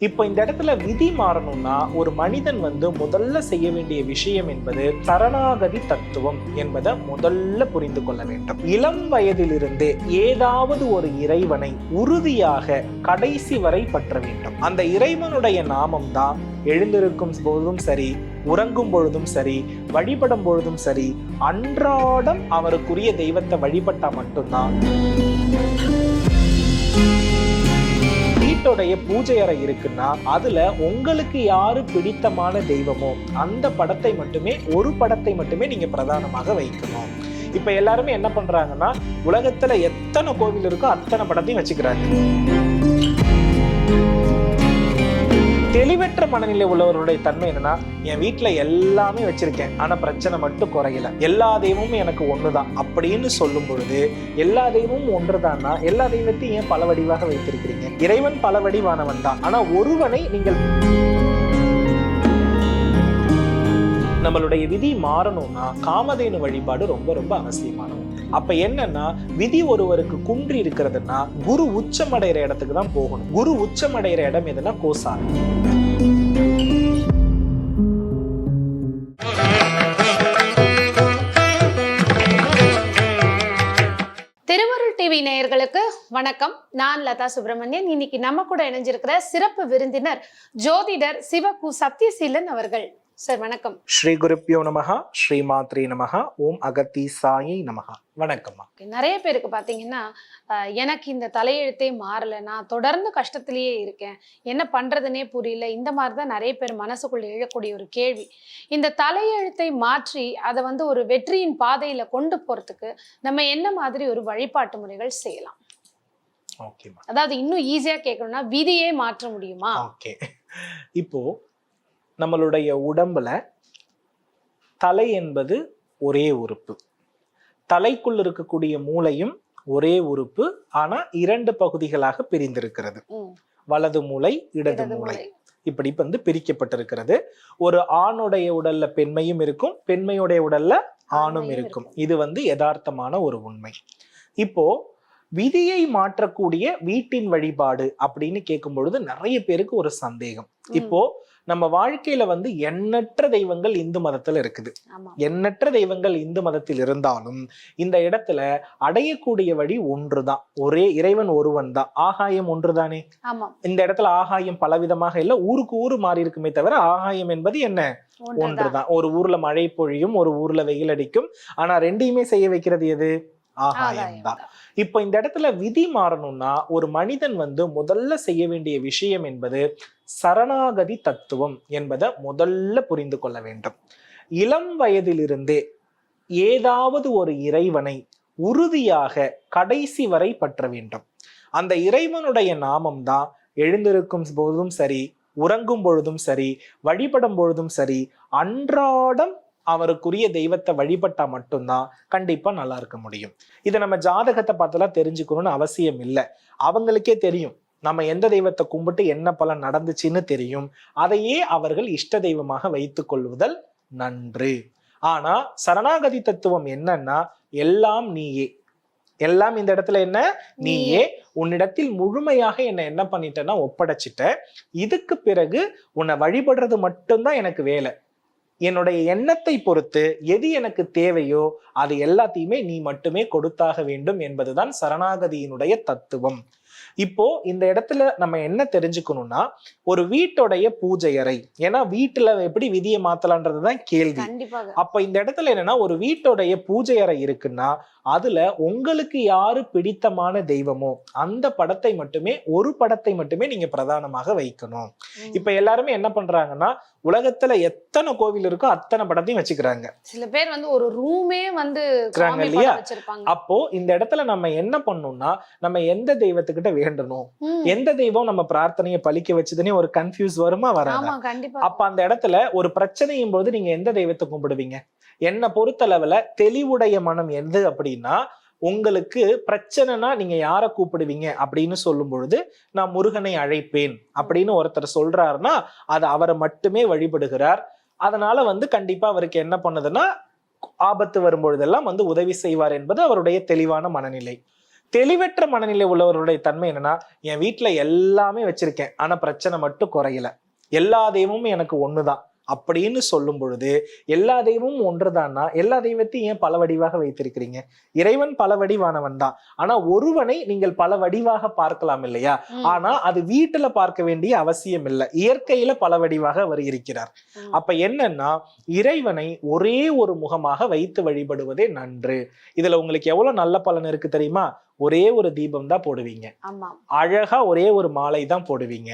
இப்போ இந்த இடத்துல விதி மாறணும்னா ஒரு மனிதன் வந்து முதல்ல செய்ய வேண்டிய விஷயம் என்பது சரணாகதி தத்துவம் என்பதை முதல்ல புரிந்து கொள்ள வேண்டும். இளம் வயதிலிருந்தே ஏதாவது ஒரு இறைவனை உறுதியாக கடைசி வரை பற்ற வேண்டும். அந்த இறைவனுடைய நாமம் தான் எழுந்திருக்கும் போதும் சரி உறங்கும் பொழுதும் சரி வழிபடும் பொழுதும் சரி அன்றாடம் அவருக்குரிய தெய்வத்தை வழிபட்டா மட்டும்தான் வீட்டுடைய பூஜை அறை இருக்குன்னா அதுல உங்களுக்கு யாரு பிடித்தமான தெய்வமோ அந்த படத்தை மட்டுமே ஒரு படத்தை மட்டுமே நீங்க பிரதானமாக வைக்கணும். இப்ப எல்லாருமே என்ன பண்றாங்கன்னா உலகத்துல எத்தனை கோவில் இருக்கோ அத்தனை படத்தையும் வச்சுக்கிறாங்க. தெளிவற்ற மனநிலை உள்ளவர்களுடைய தன்மை என்னன்னா என் வீட்டுல எல்லாமே வச்சிருக்கேன். ஆனா பிரச்சனை மட்டும் குறையல. எல்லா தெய்வமும் எனக்கு ஒண்ணுதான். அப்படின்னு சொல்லும் பொழுது எல்லா தெய்வமும் ஒன்றுதான்னா எல்லா தெய்வத்தையும் ஏன் பல வடிவாக வைத்திருக்கிறீங்க? இறைவன் பல வடிவானவன் தான். ஆனா ஒருவனை நீங்கள் நம்மளுடைய விதி மாறணும்னா காமதேனு வழிபாடு ரொம்ப ரொம்ப அவசியமான ஒன்று. அப்ப என்னன்னா விதி ஒருவருக்கு குன்றி இருக்கிறதுன்னா குரு உச்சமடைகிற இடத்துக்கு தான் போகணும். குரு உச்சமடைகிற இடம் எதுனா கோசாரம். டிவி நேயர்களுக்கு வணக்கம். நான் லதா சுப்பிரமணியன். இன்னைக்கு நம்ம கூட இணைஞ்சிருக்கிற சிறப்பு விருந்தினர் ஜோதிடர் சிவகு சத்யசீலன் அவர்கள். சார் வணக்கம். ஸ்ரீ குருப்பியோ நமஹா ஸ்ரீ மாத்ரே நமஹா ஓம் அகத்தி சாயை நமஹா. வணக்கம்மா. நிறைய பேருக்கு பாத்தீங்கன்னா அஹ், எனக்கு இந்த தலையெழுத்தே மாறல நான் தொடர்ந்து கஷ்டத்திலேயே இருக்கேன் என்ன பண்றதுனே புரியல இந்த மாதிரி தான் நிறைய பேர் மனசுக்குள்ள எழக்கூடிய ஒரு கேள்வி. இந்த தலையெழுத்தை மாற்றி அதை வந்து ஒரு வெற்றியின் பாதையில கொண்டு போறதுக்கு நம்ம என்ன மாதிரி ஒரு வழிபாட்டு முறைகள் செய்யலாம்? அதாவது இன்னும் ஈஸியா கேட்கணும்னா விதியே மாற்ற முடியுமா? ஓகே. இப்போ நம்மளுடைய உடம்புல தலை என்பது ஒரே உறுப்பு. தலைக்குள் இருக்கக்கூடிய மூளையும் ஒரே உறுப்பு. ஆனா இரண்டு பகுதிகளாக பிரிந்திருக்கிறது. வலது மூளை இடது மூளை. இப்படி வந்து பிரிக்கப்பட்டிருக்கிறது. ஒரு ஆணுடைய உடல்ல பெண்மையும் இருக்கும் பெண்மையுடைய உடல்ல ஆணும் இருக்கும். இது வந்து யதார்த்தமான ஒரு உண்மை. இப்போ விதியை மாற்றக்கூடிய வீட்டின் வழிபாடு அப்படின்னு கேட்கும் பொழுது நிறைய பேருக்கு ஒரு சந்தேகம். இப்போ நம்ம வாழ்க்கையில வந்து எண்ணற்ற தெய்வங்கள் இந்து மதத்துல இருக்குது. எண்ணற்ற தெய்வங்கள் இந்து மதத்தில் இருந்தாலும் இந்த இடத்துல அடையக்கூடிய வழி ஒன்றுதான். ஒரே இறைவன் ஒருவன் தான். ஆகாயம் ஒன்றுதானே? இந்த இடத்துல ஆகாயம் பலவிதமாக இல்ல. ஊருக்கு ஊரு மாறி இருக்குமே தவிர ஆகாயம் என்பது என்ன? ஒன்றுதான். ஒரு ஊர்ல மழை பொழியும் ஒரு ஊர்ல வெயில் அடிக்கும். ஆனா ரெண்டையுமே செய்ய வைக்கிறது எது? ஆகாயம் ஆகாயம் தான். தான். இப்போ இந்த இடத்துல விதி மாறணும்னா ஒரு மனிதன் வந்து முதல்ல செய்ய வேண்டிய விஷயம் என்பது சரணாகதி தத்துவம் என்பதை முதல்ல புரிந்து கொள்ள வேண்டும். இளம் வயதிலிருந்தே ஏதாவது ஒரு இறைவனை உறுதியாக கடைசி வரை பற்ற வேண்டும். அந்த இறைவனுடைய நாமம் தான் எழுந்திருக்கும் போதும் சரி உறங்கும் பொழுதும் சரி வழிபடும் பொழுதும் சரி அன்றாடம் அவருக்குரிய தெய்வத்தை வழிபட்டா மட்டும்தான் கண்டிப்பா நல்லா இருக்க முடியும். இதை நம்ம ஜாதகத்தை பார்த்தெல்லாம் தெரிஞ்சுக்கணும்னு அவசியம் இல்லை. அவங்களுக்கே தெரியும். நம்ம எந்த தெய்வத்தை கும்பிட்டு என்ன பலன் நடந்துச்சுன்னு தெரியும். அதையே அவர்கள் இஷ்ட தெய்வமாக வைத்துக் கொள்வதல் நன்று. ஆனா சரணாகதி தத்துவம் என்னன்னா எல்லாம் நீயே. எல்லாம் இந்த இடத்துல என்ன? நீயே. உன்னிடத்தில் முழுமையாக என்ன என்ன பண்ணிட்டேன்னா ஒப்படைச்சிட்ட இதுக்கு பிறகு உன்னை வழிபடுறது மட்டும்தான் எனக்கு வேலை. என்னுடைய எண்ணத்தை பொறுத்து எது எனக்கு தேவையோ அது எல்லாத்தையுமே நீ மட்டுமே கொடுத்தாக வேண்டும் என்பதுதான் சரணாகதியினுடைய தத்துவம். இப்போ இந்த இடத்துல நம்ம என்ன தெரிஞ்சுக்கணும்னா ஒரு வீட்டுடைய பூஜை அறை. ஏன்னா வீட்டுல எப்படி விதியை மாத்தலான்றதுதான் கேள்வி. அப்ப இந்த இடத்துல என்னன்னா ஒரு வீட்டுடைய பூஜை அறை இருக்குன்னா அதுல உங்களுக்கு யாரு பிடித்தமான தெய்வமோ அந்த படத்தை மட்டுமே ஒரு படத்தை மட்டுமே நீங்க பிரதானமாக வைக்கணும். இப்ப எல்லாருமே என்ன பண்றாங்கன்னா உலகத்துல எத்தனை கோவில் இருக்கோ அத்தனை படத்தையும் வச்சுக்கிறாங்க. சில பேர் வந்து ஒரு ரூமே வந்து இல்லையா? அப்போ இந்த இடத்துல நம்ம என்ன பண்ணணும்னா நம்ம எந்த தெய்வத்துக்கிட்ட வேண்டணும்? எந்த தெய்வம் நம்ம பிரார்த்தனையை பலிக்க வச்சதுன்னே ஒரு கன்ஃபியூஸ் வருமா வராதா? அப்ப அந்த இடத்துல ஒரு பிரச்சனையும் போது நீங்க எந்த தெய்வத்தை கும்பிடுவீங்க? என்னை பொறுத்தளவுல தெளிவுடைய மனம் எது அப்படின்னா உங்களுக்கு பிரச்சனைனா நீங்க யாரை கூப்பிடுவீங்க அப்படின்னு சொல்லும் பொழுது நான் முருகனை அழைப்பேன் அப்படின்னு ஒருத்தர் சொல்றாருன்னா அது அவரை மட்டுமே வழிபடுகிறார். அதனால வந்து கண்டிப்பா அவருக்கு என்ன பண்ணுதுன்னா ஆபத்து வரும்பொழுதெல்லாம் வந்து உதவி செய்வார் என்பது அவருடைய தெளிவான மனநிலை. தெளிவற்ற மனநிலை உள்ளவருடைய தன்மை என்னன்னா என் வீட்டுல எல்லாமே வச்சிருக்கேன் ஆனா பிரச்சனை மட்டும் குறையல. எல்லா தெய்வமும் எனக்கு ஒண்ணுதான். அப்படின்னு சொல்லும் பொழுது எல்லா தெய்வமும் ஒன்றுதான்னா எல்லா தெய்வத்தையும் ஏன் பல வடிவாக வைத்திருக்கிறீங்க? இறைவன் பல வடிவானவன் தான். ஆனா ஒருவனை நீங்கள் பல வடிவாக பார்க்கலாம் இல்லையா? ஆனா அது வீட்டுல பார்க்க வேண்டிய அவசியம் இல்லை. இயற்கையில பல வடிவாக அவர் இருக்கிறார். அப்ப என்னன்னா இறைவனை ஒரே ஒரு முகமாக வைத்து வழிபடுவதே நன்று. இதுல உங்களுக்கு எவ்வளவு நல்ல பலன் இருக்கு தெரியுமா? ஒரே ஒரு தீபம் தான் போடுவீங்க. அழகா ஒரே ஒரு மாலை தான் போடுவீங்க.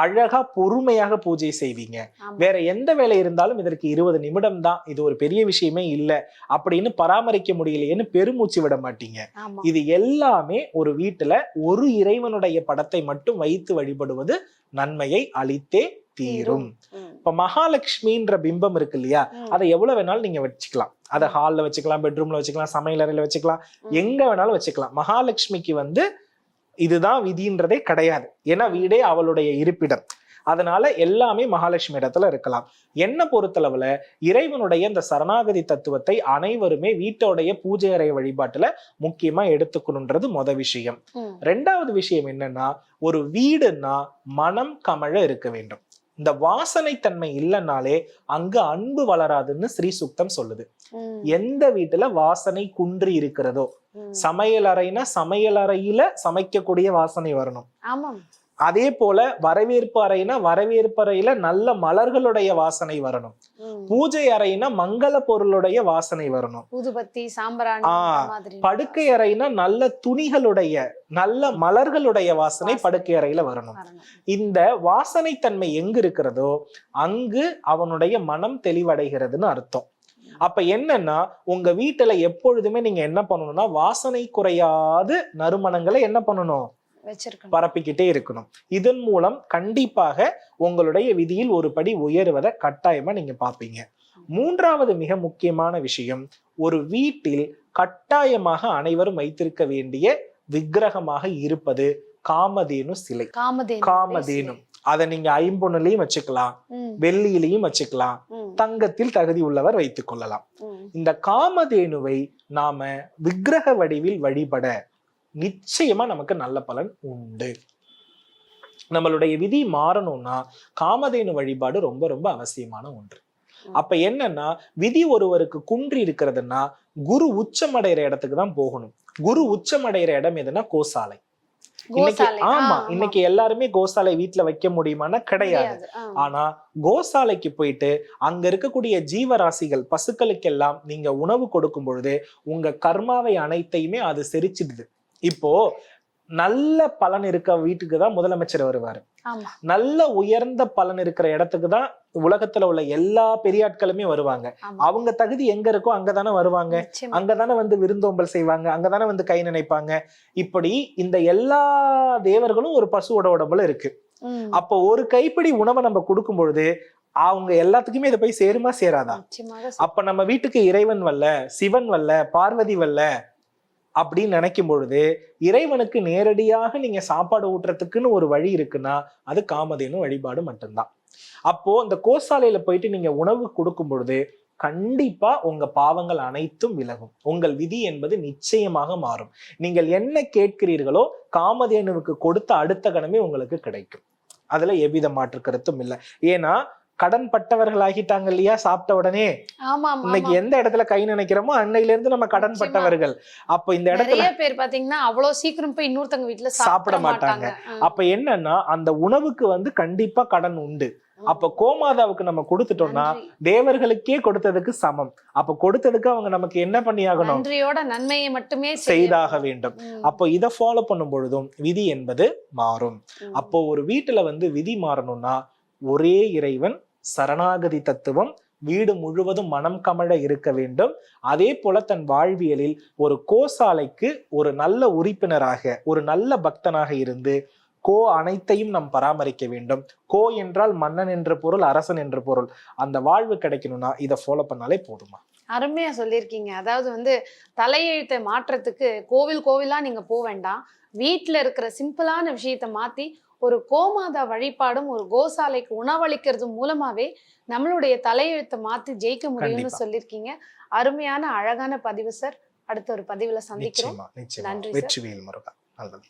அழகா பொறுமையாக பூஜை செய்வீங்க. வேற எந்த வேலை இருந்தாலும் இதற்கு இருபது நிமிடம் தான் இது ஒரு பெரிய விஷயமே இல்லை. அப்படின்னு பராமரிக்க முடியலையேன்னு பெருமூச்சு விட மாட்டீங்க. இது எல்லாமே ஒரு வீட்டுல ஒரு இறைவனுடைய படத்தை மட்டும் வைத்து வழிபடுவது நன்மையை அளித்தே தீரும். இப்ப மகாலட்சுமின்ற பிம்பம் இருக்கு இல்லையா? அதை எவ்வளவு வேணாலும் நீங்க வச்சுக்கலாம். அதை ஹால்ல வச்சுக்கலாம் பெட்ரூம்ல வச்சுக்கலாம் சமையல் அறையில வச்சுக்கலாம். எங்க வேணாலும் வச்சுக்கலாம். மகாலட்சுமிக்கு வந்து இதுதான் விதின்றதே கிடையாது. ஏன்னா வீடே அவளுடைய இருப்பிடம். அதனால எல்லாமே மகாலட்சுமி இடத்துல இருக்கலாம். என்ன பொறுத்தளவுல இறைவனுடைய இந்த சரணாகதி தத்துவத்தை அனைவருமே வீட்டோடைய பூஜை அறை வழிபாட்டுல முக்கியமா எடுத்துக்கணுன்றது மொத விஷயம். ரெண்டாவது விஷயம் என்னன்னா ஒரு வீடுன்னா மனம் கமழ இருக்க வேண்டும். இந்த வாசனை தன்மை இல்லைனாலே அங்கு அன்பு வளராதுன்னு ஸ்ரீ சுக்தம் சொல்லுது. எந்த வீட்டுல வாசனை குன்றி இருக்கிறதோ. சமையல் அறைனா சமையல் அறையில சமைக்கக்கூடிய வாசனை வரணும். அதே போல வரவேற்பு அறைனா வரவேற்பு அறையில நல்ல மலர்களுடைய வாசனை வரணும். பூஜை அறைனா மங்கள பொருளுடைய வாசனை வரணும் ஊதுபத்தி சாம்பிராணி படுக்கை அறைனா நல்ல துணிகளுடைய நல்ல மலர்களுடைய வாசனை. படுக்கை அறையில வரணும். இந்த வாசனை தன்மை எங்கு இருக்கிறதோ அங்கு அவனுடைய மனம் தெளிவடைகிறதுன்னு அர்த்தம் அப்ப என்னன்னா உங்க வீட்டுல எப்பொழுதுமே நீங்க என்ன பண்ணணும்னா வாசனை குறையாத நறுமணங்களை என்ன பண்ணணும் பரப்பிக்கிட்டே இருக்கணும். இதன் மூலம் கண்டிப்பாக உங்களுடைய விதியில் ஒரு படி உயருவதை கட்டாயமா நீங்க பார்ப்பீங்க. மூன்றாவது மிக முக்கியமான விஷயம் ஒரு வீட்டில் கட்டாயமாக அனைவரும் வைத்திருக்க வேண்டிய விக்கிரகமாக இருப்பது காமதேனு சிலை. காமதேனு காமதேனு. அதை நீங்க ஐம்பொன்னுலயும் வச்சுக்கலாம் வெள்ளியிலையும் வச்சுக்கலாம் தங்கத்தில் தகுதி உள்ளவர் வைத்துக் கொள்ளலாம். இந்த காமதேனுவை நாம விக்கிரக வடிவில் வழிபட நிச்சயமா நமக்கு நல்ல பலன் உண்டு. நம்மளுடைய விதி மாறணும்னா காமதேனு வழிபாடு ரொம்ப ரொம்ப அவசியமான ஒன்று. அப்ப என்னன்னா விதி ஒருவருக்கு குன்றி இருக்கிறதுன்னா குரு உச்சமடைகிற இடத்துக்கு தான் போகணும். குரு உச்சமடைகிற இடம் எதுனா கோசாலை. இன்னைக்கு ஆமா. இன்னைக்கு எல்லாருமே கோசாலை வீட்டுல வைக்க முடியுமான்னா கிடையாது. ஆனா கோசாலைக்கு போயிட்டு அங்க இருக்கக்கூடிய ஜீவராசிகள் பசுக்களுக்கெல்லாம் நீங்க உணவு கொடுக்கும் பொழுது உங்க கர்மாவை அனைத்தையுமே அது செரிச்சிடுது. இப்போ நல்ல பலன் இருக்க வீட்டுக்கு தான் முதலமைச்சர் வருவாரு. நல்ல உயர்ந்த பலன் இருக்கிற இடத்துக்கு தான் உலகத்துல உள்ள எல்லா பெரியாட்களுமே வருவாங்க. அவங்க தகுதி எங்க இருக்கோ அங்கதானே வருவாங்க. அங்கதானே வந்து விருந்தோம்பல் செய்வாங்க. அங்கதானே வந்து கை நினைப்பாங்க. இப்படி இந்த எல்லா தேவர்களும் ஒரு பசுவோட உடம்புல இருக்கு. அப்போ ஒரு கைப்பிடி உணவை நம்ம கொடுக்கும் பொழுது அவங்க எல்லாத்துக்குமே இதை போய் சேருமா சேராதா? அப்ப நம்ம வீட்டுக்கு இறைவன் வல்ல சிவன் வல்ல பார்வதி வல்ல அப்படின்னு நினைக்கும் பொழுது இறைவனுக்கு நேரடியாக நீங்க சாப்பாடு ஊட்டுறதுக்குன்னு ஒரு வழி இருக்குன்னா அது காமதேனு வழிபாடு மட்டும்தான். அப்போ இந்த கோசாலையில போயிட்டு நீங்க உணவு கொடுக்கும் பொழுது கண்டிப்பா உங்க பாவங்கள் அனைத்தும் விலகும். உங்கள் விதி என்பது நிச்சயமாக மாறும். நீங்கள் என்ன கேட்கிறீர்களோ காமதேனுவுக்கு கொடுத்த அடுத்த கணமே உங்களுக்கு கிடைக்கும். அதுல எவ்வித மாற்று கருத்தும் இல்லை. ஏன்னா கடன் பட்டவர்கள் ஆகிட்டாங்க இல்லையா? சாப்பிட்ட உடனே. இன்னைக்கு. எந்த இடத்துல கை நினைக்கிறோமோ அன்னையில இருந்து நம்ம கடன். பட்டவர்கள். அப்ப இந்த இடத்துல பேர் பாத்தீங்கன்னா அவ்வளவு சீக்கிரம் போய் இன்னொருத்தவங்க வீட்டுல சாப்பிட மாட்டாங்க. அப்ப என்னன்னா அந்த உணவுக்கு வந்து கண்டிப்பா கடன் உண்டு. அப்ப கோமாதாவுக்கு நம்ம கொடுத்துட்டோம்னா. தேவர்களுக்கே கொடுத்ததுக்கு சமம். அப்ப கொடுத்ததுக்கு அவங்க நமக்கு என்ன பண்ணியாகணும்? நன்றியோட நன்மையை மட்டுமே செய்தாக வேண்டும். அப்போ இதை ஃபாலோ பண்ணும் பொழுதும் விதி என்பது மாறும். அப்போ ஒரு வீட்டுல வந்து விதி மாறணும்னா ஒரே இறைவன் சரணாகதி தத்துவம் வீடு முழுவதும் மனம் கமழ இருக்க வேண்டும். அதே போல தன் வாழ்வியலில் ஒரு கோசாலைக்கு ஒரு நல்ல உறுப்பினராக ஒரு நல்ல பக்தனாக இருந்து கோ அனைத்தையும் நாம் பராமரிக்க வேண்டும். கோ என்றால் மன்னன் என்ற பொருள் அரசன் என்ற பொருள். அந்த வாழ்வு கிடைக்கணும்னா இதை ஃபாலோ பண்ணாலே போதுமா? அருமையா சொல்லியிருக்கீங்க. அதாவது வந்து தலையெழுத்தை மாற்றத்துக்கு கோவில் கோவிலா நீங்க போக வேண்டாம் வீட்டில் இருக்கிற சிம்பிளான விஷயத்த மாத்தி ஒரு கோமாதா வழிபாடும் ஒரு கோசாலைக்கு உணவளிக்கிறது மூலமாவே நம்மளுடைய தலையெழுத்தை மாத்தி ஜெயிக்க முடியும்னு. சொல்லியிருக்கீங்க. அருமையான அழகான பதிவு சார். அடுத்த ஒரு பதிவுல சந்திக்கிறோம். நன்றி. வெற்றிவேல் முருகா. நல்லது.